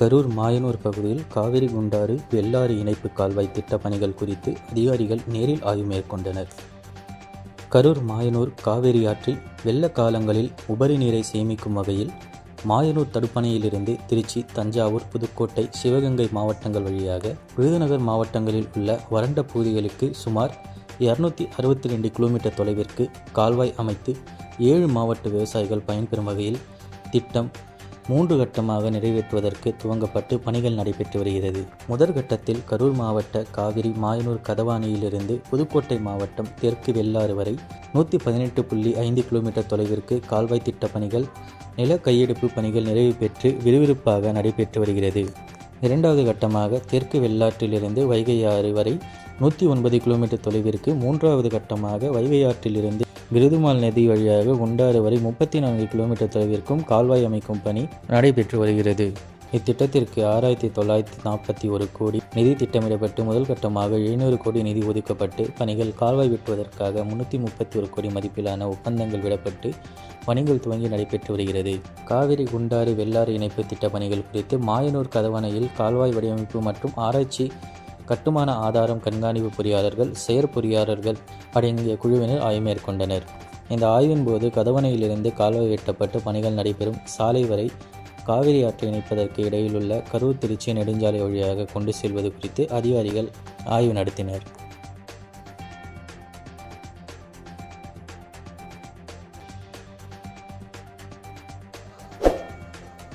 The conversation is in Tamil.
கரூர் மாயனூர் பகுதியில் காவிரி குண்டாறு வெள்ளாறு இணைப்பு கால்வாய் திட்டப் பணிகள் குறித்து அதிகாரிகள் நேரில் ஆய்வு மேற்கொண்டனர். கரூர் மாயனூர் காவிரி ஆற்றில் வெள்ள காலங்களில் உபரி நீரை சேமிக்கும் வகையில் மாயனூர் தடுப்பணையிலிருந்து திருச்சி தஞ்சாவூர் புதுக்கோட்டை சிவகங்கை மாவட்டங்கள் வழியாக விருதுநகர் மாவட்டங்களில் உள்ள வறண்ட பகுதிகளுக்கு சுமார் இருநூத்தி அறுபத்தி ரெண்டு கிலோமீட்டர் தொலைவிற்கு கால்வாய் அமைத்து ஏழு மாவட்ட விவசாயிகள் பயன்பெறும் வகையில் திட்டம் மூன்று கட்டமாக நிறைவேற்றுவதற்கு துவங்கப்பட்டு பணிகள் நடைபெற்று வருகிறது. முதற் கட்டத்தில் கரூர் மாவட்ட காவிரி மாயனூர் கதவாணியிலிருந்து புதுக்கோட்டை மாவட்டம் தெற்கு வெள்ளாறு வரை நூற்றி பதினெட்டு புள்ளி ஐந்து கிலோமீட்டர் தொலைவிற்கு கால்வாய் திட்ட பணிகள் நில கையெடுப்பு பணிகள் நிறைவு பெற்று விறுவிறுப்பாக நடைபெற்று வருகிறது. இரண்டாவது கட்டமாக தெற்கு வெள்ளாற்றிலிருந்து வைகை ஆறு வரை நூற்றி ஒன்பது கிலோமீட்டர் தொலைவிற்கு மூன்றாவது கட்டமாக வைகை ஆற்றிலிருந்து விருதுமால் நதி வழியாக குண்டாறு வரை முப்பத்தி நான்கு கிலோமீட்டர் தொலைவிற்கும் கால்வாய் அமைக்கும் பணி நடைபெற்று வருகிறது. இத்திட்டத்திற்கு ஆறாயிரத்தி தொள்ளாயிரத்தி நாற்பத்தி ஒரு கோடி நிதி திட்டமிடப்பட்டு முதல் கட்டமாக எழுநூறு கோடி நிதி ஒதுக்கப்பட்டு பணிகள் கால்வாய் வெட்டுவதற்காக முன்னூற்றி முப்பத்தி ஒரு கோடி மதிப்பிலான ஒப்பந்தங்கள் விடப்பட்டு பணிகள் துவங்கி நடைபெற்று வருகிறது. காவிரி குண்டாறு வெள்ளாறு இணைப்பு திட்ட பணிகள் குறித்து மாயனூர் கதவணையில் கால்வாய் வடிவமைப்பு மற்றும் ஆராய்ச்சி கட்டுமான ஆதாரம் கண்காணிப்பு பொறியாளர்கள் செயற்பொறியாளர்கள் அடங்கிய குழுவினர் ஆய்வு மேற்கொண்டனர். இந்த ஆய்வின் போது கதவணையிலிருந்து கால்வாய் வெட்டப்பட்டு பணிகள் நடைபெறும் சாலை வரை காவிரி ஆற்றை இணைப்பதற்கு இடையிலுள்ள கரூர் திருச்சி நெடுஞ்சாலை வழியாக கொண்டு செல்வது குறித்து அதிகாரிகள் ஆய்வு நடத்தினர்.